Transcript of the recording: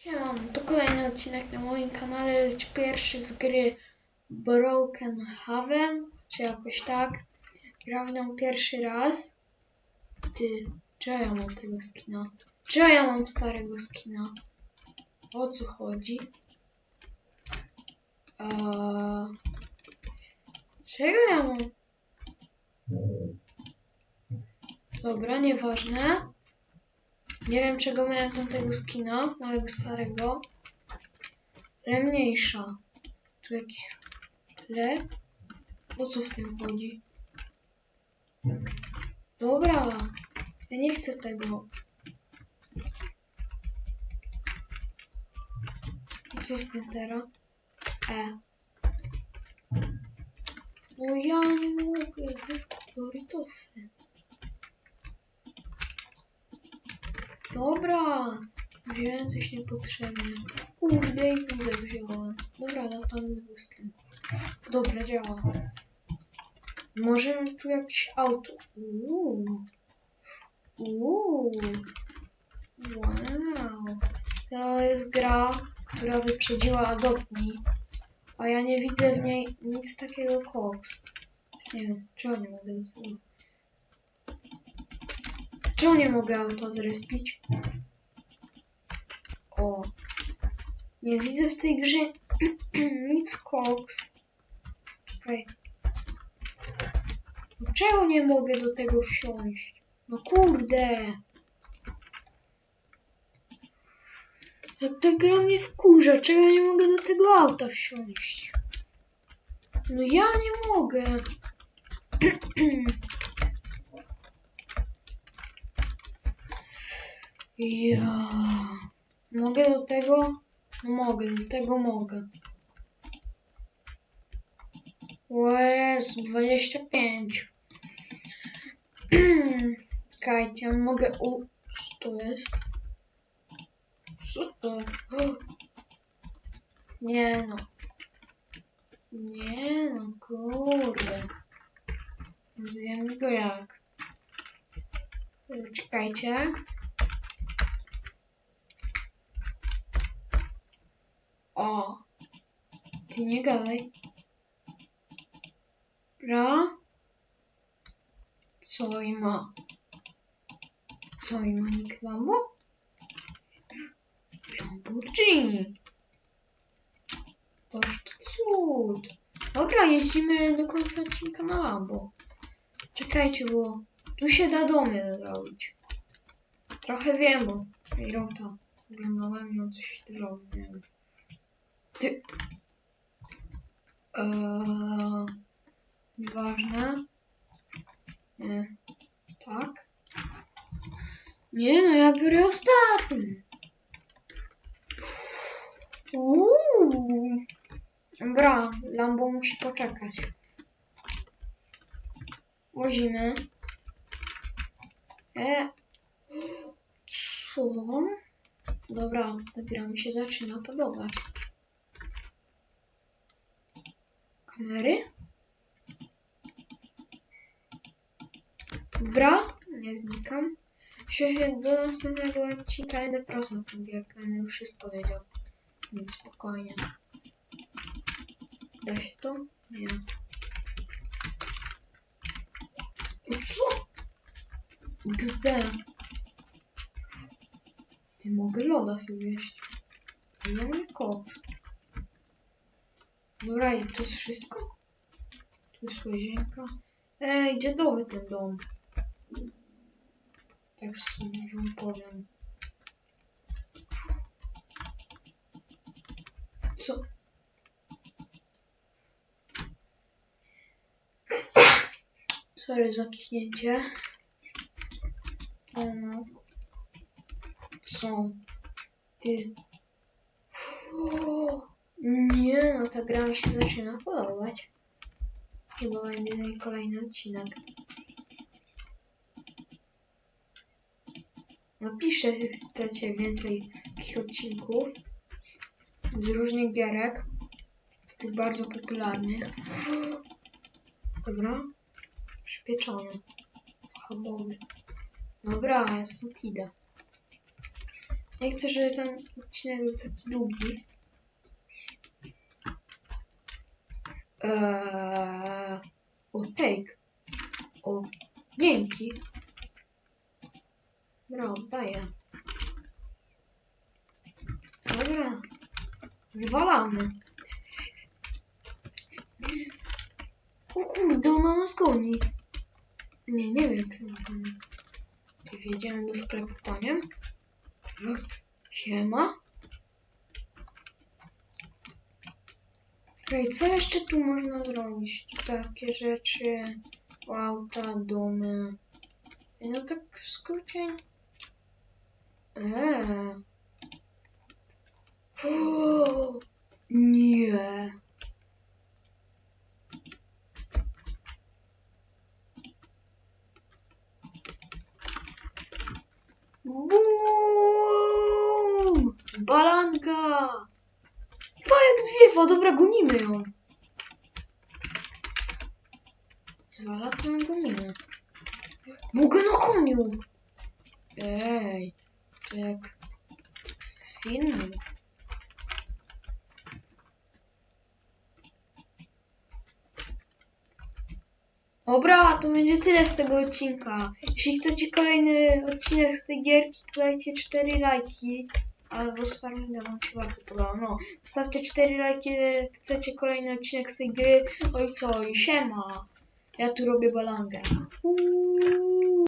Siema, to kolejny odcinek na moim kanale, pierwszy z gry Broken Haven, czy jakoś tak. Gram w nią pierwszy raz. Ty, czy ja mam tego skina? Czy ja mam starego skina? O co chodzi? Eee, czego ja mam? Dobra, nieważne. Nie wiem czego miałem tamtego skina, mojego starego. Ale mniejsza. Tu jakiś sklep. O co w tym chodzi? Dobra. Ja nie chcę tego. I co z tym teraz? E. No ja nie mogę. Doritosy. Dobra, wziąłem coś niepotrzebnie. Kurde, i wózek wziąłem. Dobra, latamy z wózkiem. Dobra, działa. Może tu jakieś auto. Uuu. Uuu. Wow. To jest gra, która wyprzedziła Adopt Me, a ja nie widzę w niej nic takiego koks. Więc nie wiem, czego nie mogę do tego. Czemu nie mogę auto zrespić? O. Nie widzę w tej grze nic koks. Czekaj. Czemu nie mogę do tego wsiąść? No kurde. Jak ta gra mnie wkurza, czego ja nie mogę do tego auta wsiąść? No ja nie mogę. Ja. Mogę do tego? Mogę, do tego mogę. Jezu, 25. Czekajcie, mogę u... Co to jest? Co to? Nie no. Nie no, kurde. Nazwiemy go jak. Czekajcie. O. Ty nie gadaj. Bra. Co i ma? Co i ma nick Lambo? Lamborghini. Toż to cud. Dobra, jeździmy do końca odcinka na Lambo. Czekajcie, bo tu się da domy zrobić. Trochę wiem, bo Rota oglądałem i coś tu robi, nie wiem. Ty. Eee, nieważne. Nie. Tak. Nie no, ja biorę ostatni. Uuu. Dobra, Lambo musi poczekać. Łazimy. E. Co? Dobra, ta gra mi się zaczyna podobać. Kamery? Dobra, nie znikam. Świetnie, do następnego odcinka będę prosem tą gierkę, będę już wszystko wiedział. Więc spokojnie. Da się to? Nie. Co? XD. Ty mogę loda sobie zjeść. Ja mam koks. Dobra, i to jest wszystko? Tu jest łazienka. Ej, dziadowy ten dom. Tak sobie wam powiem. Co? Sorry za kichnięcie. O no. Co? Ty. O, nie, no ta gra się zaczyna podobać. Chyba będzie kolejny odcinek. Napiszcie, jak chcecie więcej takich odcinków z różnych gierek, z tych bardzo popularnych. Dobra, przypieczony, schabowy. Dobra, ja stąd idę. Nie chcę, żeby ten odcinek był taki długi. Eee, o, take. O, dzięki. Dobra, oddaję. Dobra. Zwalamy. O kurde, ona nas goni. Nie, nie wiem, czy nas goni. Wjedziemy do sklepu koniem. Siema. Okej, co jeszcze tu można zrobić? Takie rzeczy. Auta, domy. No tak w skrócie. Eee. O, nie. Bum! Baranka! Zwiewa, dobra, gonimy ją. Zwala to ją gonimy. Mogę na koniu! Ej, to jak z filmu. Dobra, to będzie tyle z tego odcinka. Jeśli chcecie kolejny odcinek z tej gierki, to dajcie 4 lajki. Z farminga wam się bardzo podoba. No, zostawcie 4 lajki, jak chcecie kolejny odcinek z tej gry. Oj co, i siema. Ja tu robię balangę. Uuu.